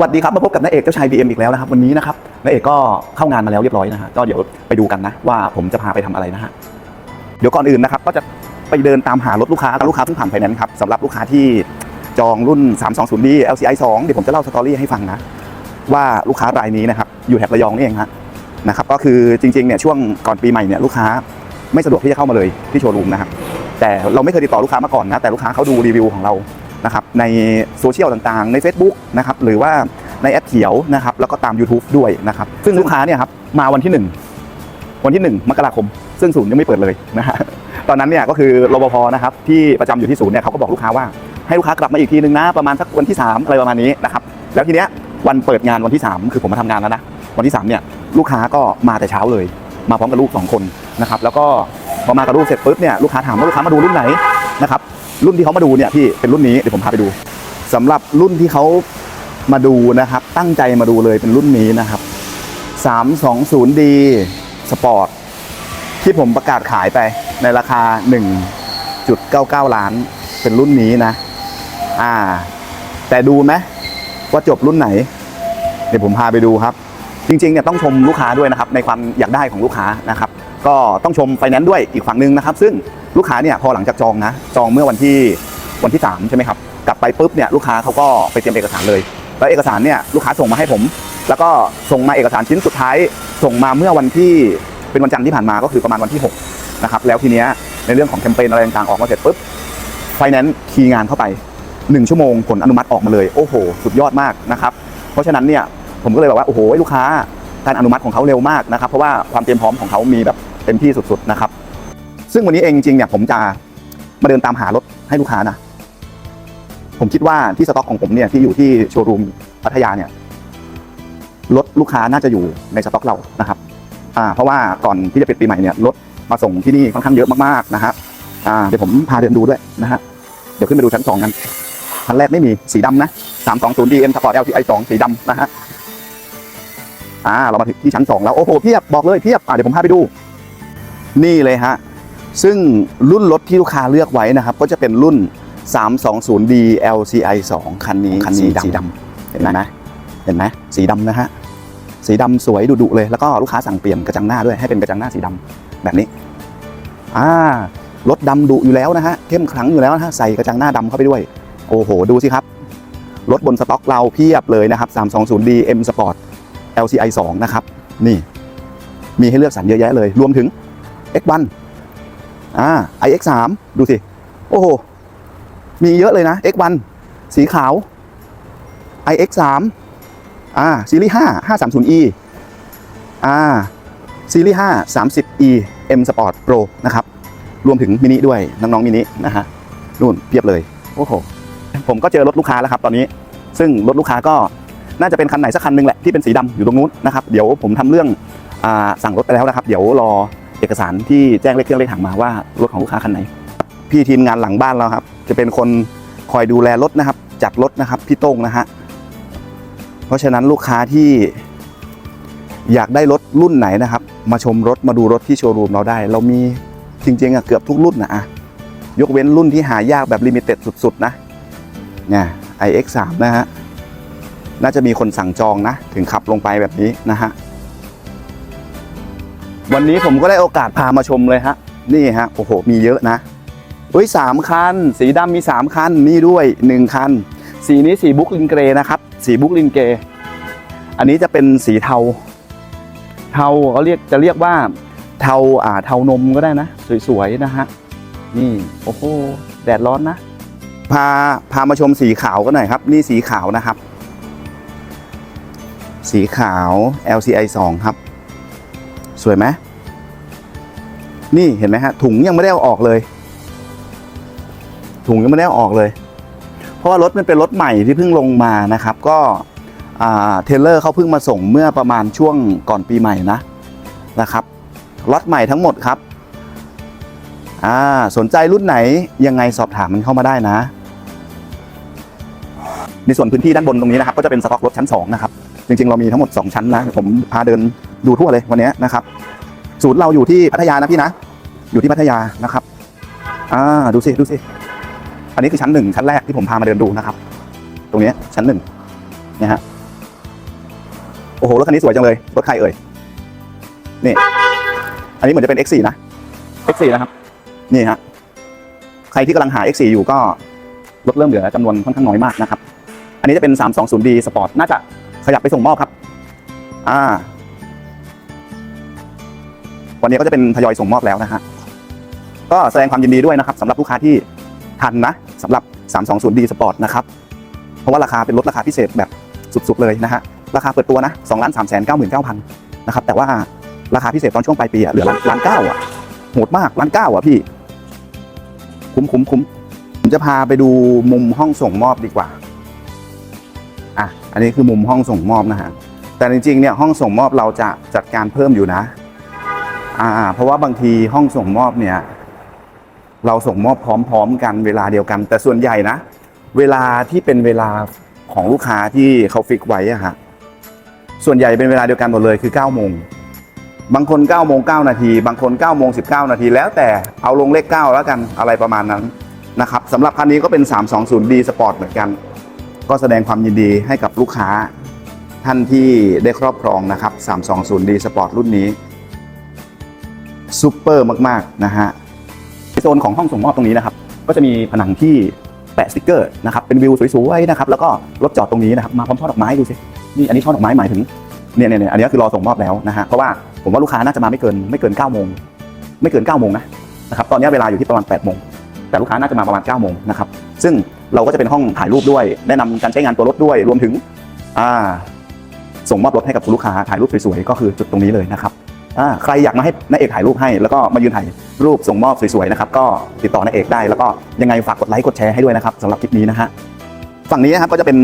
วัสดีครับ มาพบกับน้าเอกเจ้าชาย BM อีกแล้วนะครับ วันนี้นะครับน้าเอกก็เข้างานมาแล้วเรียบร้อยนะฮะก็เดี๋ยวไปดูกันนะ ว่าผมจะพาไปทำอะไรนะฮะเดี๋ยวก่อนอื่นนะครับ ก็จะไปเดินตามหารถลูกค้าลูกค้าเพิ่งผ่านไฟแนนซ์ครับสำหรับลูกค้าที่จองรุ่น 320D LCI 2 เดี๋ยวผมจะเล่าสตอรี่ให้ฟังนะ ว่าลูกค้ารายนี้นะครับอยู่แถบระยองนี่เองฮะนะครับก็คือจริงๆเนี่ยช่วงก่อนปีใหม่เนี่ยลูกค้าไม่สะดวกที่จะเข้ามาเลยที่โชว์รูมนะครับแต่เราไม่เคยติดต่อลูกค้ามาก่อนนะแต่ลูกค้าเขาดูรีวิวของเรา นะครับในโซเชียลต่างๆ ใน Facebook นะครับหรือว่าในแอปเขียวนะครับแล้วก็ตาม YouTube ด้วยนะครับซึ่งลูกค้าเนี่ยครับมาวันที่ 1 วันที่ 1 มกราคม ซึ่งศูนย์ยังไม่เปิดเลยนะฮะตอนนั้นเนี่ยก็คือรปภนะครับที่ประจำอยู่ที่ศูนย์เนี่ยเขาก็บอกลูกค้าว่าให้ลูกค้ากลับมาอีกทีนึงนะประมาณสักวันที่ 3 อะไรประมาณนี้นะครับแล้วทีเนี้ยวันเปิดงานวันที่ 3 คือผมมาทำงานแล้วนะวันที่3เนี่ยลูกค้าก็มาแต่เช้าเลย มาพร้อมกับลูกสองคนนะครับแล้วก็พอมากับลูกเสร็จปุ๊บเนี่ยลูกค้าถามว่าลูกค้ามาดูรุ่นไหน นะครับรุ่นที่เขามาดูเนี่ยพี่เป็นรุ่นนี้เดี๋ยวผมพาไปดูสำหรับรุ่นที่เขามาดูนะครับ ตั้งใจมาดูเลยเป็นรุ่นนี้นะครับ 320D Sport ที่ผมประกาศขายไปในราคา 1.99 ล้าน เป็นรุ่นนี้นะ อ่า แต่ดูไหมว่าจบรุ่นไหน เดี๋ยวผมพาไปดูครับ จริงๆเนี่ยต้องชมลูกค้าด้วยนะครับ ในความอยากได้ของลูกค้านะครับ ก็ต้องชมไฟแนนซ์ด้วยอีกฝั่งหนึ่งนะครับ ซึ่ง ลูกค้าเนี่ยพอหลังจากจองนะจองเมื่อวันที่วันที่3ใช่ไหมครับกลับไปปุ๊บเนี่ยลูกค้าเขาก็ไปเตรียมเอกสารเลย แล้วเอกสารเนี่ยลูกค้าส่งมาให้ผม แล้วก็ส่งมาเอกสารชิ้นสุดท้าย ส่งมาเมื่อวันที่เป็นวันจันทร์ที่ผ่านมาก็คือประมาณวันที่6นะครับแล้วทีเนี้ยในเรื่องของแคมเปญอะไรต่างๆออกมาเสร็จปุ๊บไฟแนนซ์คีย์งานเข้าไป 1 ชั่วโมงผลอนุมัติออกมาเลยโอ้โห สุดยอดมากนะครับเพราะฉะนั้นเนี่ยผมก็เลยแบบว่าโอ้โหลูกค้าการอนุมัติของเขาเร็วมากนะครับเพราะว่าความเตรียมพร้อมของเขามีแบบเต็มที่สุดๆนะครับ ซึ่งวันนี้เองจริงเนี่ยผมจะมาเดินตามหารถให้ลูกค้านะ ผมคิดว่าที่สต็อกของผมเนี่ยที่อยู่ที่โชว์รูมพัทยาเนี่ยรถลูกค้าน่าจะอยู่ในสต็อกเรานะครับอ่าเพราะว่าก่อนที่จะปิดปีใหม่เนี่ยรถมาส่งที่นี่ค่อนข้างเยอะมากๆนะฮะอ่าเดี๋ยวผมพาเดินดูด้วยนะฮะเดี๋ยวขึ้นไปดูชั้นสองกันชั้นแรกไม่มีสีดำนะ320 DM Sport LTI 2สีดำนะฮะอ่าเรามาถึงที่ชั้นสองแล้วโอ้โหเพียบบอกเลยเพียบอ่าเดี๋ยวผมพาไปดู นี่เลยฮะ ซึ่งรุ่นรถที่ลูกค้าเลือกไว้นะครับ ก็จะเป็นรุ่น 320D LCI 2 คันนี้คันนี้สีดำเห็นไหมเห็นไหมสีดำนะฮะสีดำสวยดุๆเลยแล้วก็ลูกค้าสั่งเปลี่ยนกระจังหน้าด้วยให้เป็นกระจังหน้าสีดำแบบนี้อ่ารถดำดุอยู่แล้วนะฮะเข้มขลังอยู่แล้วนะฮะใส่กระจังหน้าดำเข้าไปด้วย โอ้โห ดูสิครับ รถบนสต็อกเราเพียบเลยนะครับ 320D M Sport LCI 2 นะครับ นี่ มีให้เลือกสรรเยอะแยะเลย รวมถึง X1 อ่า iX3 ดูสิ โอ้โห มีเยอะเลยนะ X1 สีขาว iX3 อ่า ซีรีส์5 530e อ่า ซีรีส์5 30e M Sport Pro นะครับ รวมถึงมินิด้วย น้องๆมินินะฮะนู่นเพียบเลย โอ้โห ผมก็เจอรถลูกค้าแล้วครับตอนนี้ ซึ่งรถลูกค้าก็น่าจะเป็นคันไหนสักคันหนึ่งแหละที่เป็นสีดำอยู่ตรงนู้นนะครับ เดี๋ยวผมทำเรื่องอ่าสั่งรถไปแล้วนะครับ เดี๋ยวรอ เอกสารที่แจ้งเลขเครื่องเลขถังมาว่ารถของลูกค้าคันไหน พี่ทีมงานหลังบ้านเราครับ จะเป็นคนคอยดูแลรถนะครับ จัดรถนะครับพี่โต้งนะฮะเพราะฉะนั้นลูกค้าที่อยากได้รถรุ่นไหนนะครับ มาชมรถมาดูรถที่โชว์รูมเราได้ เรามีจริงๆอะเกือบทุกรุ่นนะอะยกเว้นรุ่นที่หายากแบบลิมิเต็ดสุดๆนะเนี่ย iX3 นะฮะน่าจะมีคนสั่งจองนะ ถึงขับลงไปแบบนี้นะฮะ วันนี้ผมก็ได้โอกาสพามาชมเลยฮะ นี่ฮะ โอ้โห มีเยอะนะเฮ้ยสามคัน สีดำมีสามคัน นี่ด้วยหนึ่งคัน สีนี้สีบุ๊กลินเกรนะครับ สีบุ๊กลินเกรอันนี้จะเป็นสีเทา เทาเขาเรียกจะเรียกว่า เทาอ่าเทานมก็ได้นะ สวยๆนะฮะ นี่ โอ้โห แดดร้อนนะ พาพามาชมสีขาวกันหน่อยครับ นี่สีขาวนะครับ สีขาว LCI 2 ครับ สวยไหม นี่เห็นไหมฮะถุงยังไม่ได้เอาออกเลย ถุงยังไม่ได้เอาออกเลย เพราะว่ารถมันเป็นรถใหม่ที่เพิ่งลงมานะครับ ก็เทเลอร์เขาเพิ่งมาส่งเมื่อประมาณช่วงก่อนปีใหม่นะนะครับรถใหม่ทั้งหมดครับสนใจรุ่นไหนยังไงสอบถามมันเข้ามาได้นะ ในส่วนพื้นที่ด้านบนตรงนี้นะครับ ก็จะเป็นสต็อกรถชั้น2นะครับจริงๆเรามีทั้งหมด 2 ชั้นนะผมพาเดินดูทั่วเลยวันนี้นะครับ ศูนย์เราอยู่ที่พัทยานะพี่นะ อยู่ที่พัทยานะครับ อ่า ดูสิ ดูสิ อันนี้คือชั้นหนึ่งชั้นแรกที่ผมพามาเดินดูนะครับ ตรงนี้ชั้นหนึ่งนะฮะ โอ้โห รถคันนี้สวยจังเลย รถใครเอ่ย นี่ อันนี้เหมือนจะเป็น X4 นะ X4 นะครับ นี่ฮะ ใครที่กำลังหา X4 อยู่ก็รถเริ่มเหลือจำนวนค่อนข้างน้อยมากนะครับ อันนี้จะเป็น 320D Sport น่าจะขยับไปส่งมอบครับ อ่า วันนี้ก็จะเป็นทยอยส่งมอบแล้วนะฮะก็แสดงความยินดีด้วยนะครับสำหรับลูกค้าที่ทันนะสำหรับ 320D Sport นะครับเพราะว่าราคาเป็นลดราคาพิเศษแบบสุดๆเลยนะฮะราคาเปิดตัวนะ2ล้าน3แสน9 9 0 0 0นะครับแต่ว่าราคาพิเศษตอนช่วงปลายปีอะเหลือล้านล้านเก้าอะโหดมากล้านเก้าอะพี่ คุ้มคุ้มคุ้มผมจะพาไปดูมุมห้องส่งมอบดีกว่าอะอันนี้คือมุมห้องส่งมอบนะฮะแต่จริงๆเนี่ยห้องส่งมอบเราจะจัดการเพิ่มอยู่นะ อ่า เพราะว่าบางทีห้องส่งมอบเนี่ย เราส่งมอบพร้อม ๆ กันเวลาเดียวกัน แต่ส่วนใหญ่นะ เวลาที่เป็นเวลาของลูกค้าที่เขาฟิกไว้อะฮะส่วนใหญ่เป็นเวลาเดียวกันหมดเลยคือ9โมงบางคน9โมง9นาที บางคน9โมง19นาที แล้วแต่เอาลงเลข 9 แล้วกันอะไรประมาณนั้นนะครับสำหรับคันนี้ก็เป็น 320D Sport เหมือนกัน ก็แสดงความยินดีให้กับลูกค้าท่านที่ได้ครอบครองนะครับ 320D Sport รุ่นนี้ ซูเปอร์มากๆนะฮะโซนของห้องส่งมอบตรงนี้นะครับ ก็จะมีผนังที่แปะสติกเกอร์นะครับเป็นวิวสวยๆนะครับแล้วก็รถจอดตรงนี้นะครับมาพร้อมช่อดอกไม้ดูสินี่อันนี้ช่อดอกไม้หมายถึงเนี่ยเนี่ยเนี่ยอันนี้คือรอส่งมอบแล้วนะฮะเพราะว่าผมว่าลูกค้าน่าจะมาไม่เกินไม่เกิน9โมงไม่เกิน9โมงนะนะครับตอนนี้เวลาอยู่ที่ประมาณ8โมงแต่ลูกค้าน่าจะมาประมาณ9โมงนะครับซึ่งเราก็จะเป็นห้องถ่ายรูปด้วย แนะนำการใช้งานตัวรถด้วย รวมถึงส่งมอบรถให้กับคุณลูกค้าถ่ายรูปสวยๆก็คือจุดตรงนี้เลยนะครับ อ่าใครอยากมาให้น้าเอกถ่ายรูปให้ แล้วก็มายืนถ่ายรูปส่งมอบสวยๆนะครับก็ติดต่อน้าเอกได้ แล้วก็ยังไงฝากกดไลค์กดแชร์ให้ด้วยนะครับสำหรับคลิปนี้นะฮะฝั่งนี้นะครับก็จะเป็น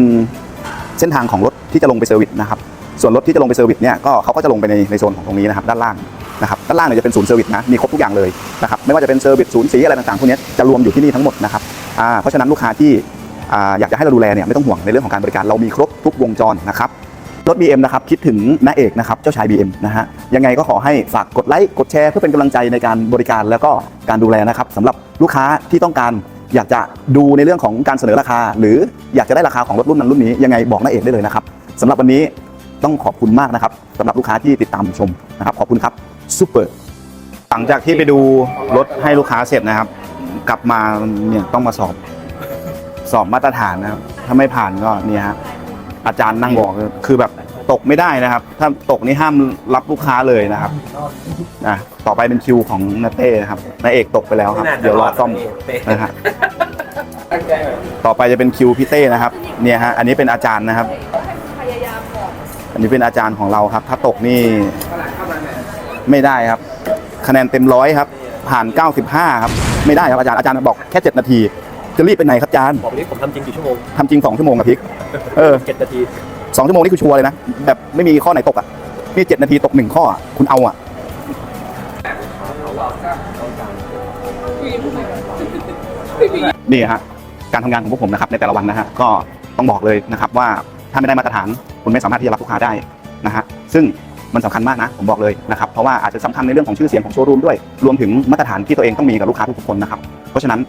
เส้นทางของรถที่จะลงไปเซอร์วิสนะครับส่วนรถที่จะลงไปเซอร์วิสเนี่ยก็เขาก็จะลงไปในในโซนของตรงนี้นะครับด้านล่างนะครับด้านล่างเนี่ยจะเป็นศูนย์เซอร์วิสนะมีครบทุกอย่างเลยนะครับไม่ว่าจะเป็นเซอร์วิสศูนย์สีอะไรต่างๆพวกนี้จะรวมอยู่ที่นี่ทั้งหมดนะครับอ่าเพราะฉะนั้นลูกค้าที่อ่าอยากจะให้เราดูแลเนี่ยไม่ต้องห่วงในเรื่องของการบริการเรามีครบทุกวงจรนะครับ รถ BM นะครับคิดถึงน้าเอกนะครับเจ้าชาย BM นะฮะยังไงก็ขอให้ฝากกดไลค์กดแชร์เพื่อเป็นกำลังใจในการบริการแล้วก็การดูแลนะครับสำหรับลูกค้าที่ต้องการอยากจะดูในเรื่องของการเสนอราคา หรืออยากจะได้ราคาของรถรุ่นนั้นรุ่นนี้ยังไงบอกน้าเอกได้เลยนะครับสำหรับวันนี้ต้องขอบคุณมากนะครับสำหรับลูกค้าที่ติดตามชมนะครับขอบคุณครับซูเปอร์หลังจากที่ไปดูรถให้ลูกค้าเสร็จนะครับ กลับมาเนี่ยต้องมาสอบ สอบมาตรฐานนะครับ ถ้าไม่ผ่านก็เนี่ยฮะ อาจารย์นั่งบอกเลยคือแบบตกไม่ได้นะครับ ถ้าตกนี่ห้ามรับลูกค้าเลยนะครับนะต่อไปเป็นคิวของนาเต้นะครับนาเอกตกไปแล้วครับ เดี๋ยวรอซ่อมนะฮะต่อไปจะเป็นคิวพี่เต้นะครับ เนี่ยฮะอันนี้เป็นอาจารย์นะครับ อันนี้เป็นอาจารย์ของเราครับ ถ้าตกนี่ไม่ได้ครับ คะแนนเต็มร้อยครับ ผ่าน 95 ครับ ไม่ได้ครับอาจารย์อาจารย์บอกแค่ 7 นาที จะรีบไปไหนครับอาจารย์บอกนี้ผมทำจริงกี่ชั่วโมงทำจริง2ชั่วโมงกับพิก เออเจ็ดนาทีสองชั่วโมงนี่คือชัวร์เลยนะ แบบไม่มีข้อไหนตกอะนี่เจ็ดนาทีตกหนึ่งข้ออะคุณเอาอะ นี่ฮะการทำงานของพวกผมนะครับในแต่ละวันนะฮะก็ต้องบอกเลยนะครับว่าถ้าไม่ได้มาตรฐานคุณไม่สามารถที่จะรับลูกค้าได้นะฮะซึ่งมันสำคัญมากนะผมบอกเลยนะครับเพราะว่าอาจจะสำคัญในเรื่องของชื่อเสียงของโชว์รูมด้วยรวมถึงมาตรฐานที่ตัวเองต้องมีกับลูกค้าทุกๆคนนะครับเพราะฉะนั้น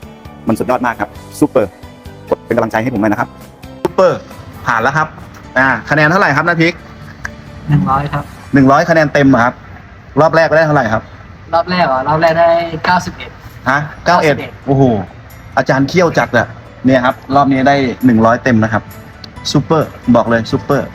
มันสุดยอดมากครับซูเปอร์กดเป็นกำลังใจให้ผมหน่อยนะครับซูเปอร์ผ่านแล้วครับ อ่า คะแนนเท่าไหร่ครับนาพิกหนึ่งร้อยครับหนึ่งร้อยคะแนนเต็มอะครับ รอบแรกไปได้เท่าไหร่ครับ รอบแรกเหรอรอบแรกได้เก้าสิบเอ็ดฮะเก้าเอ็ด91โอ้โหอาจารย์เคี่ยวจัดอะเนี่ยครับ รอบนี้ได้หนึ่งร้อยเต็มนะครับซูเปอร์บอกเลยซูเปอร์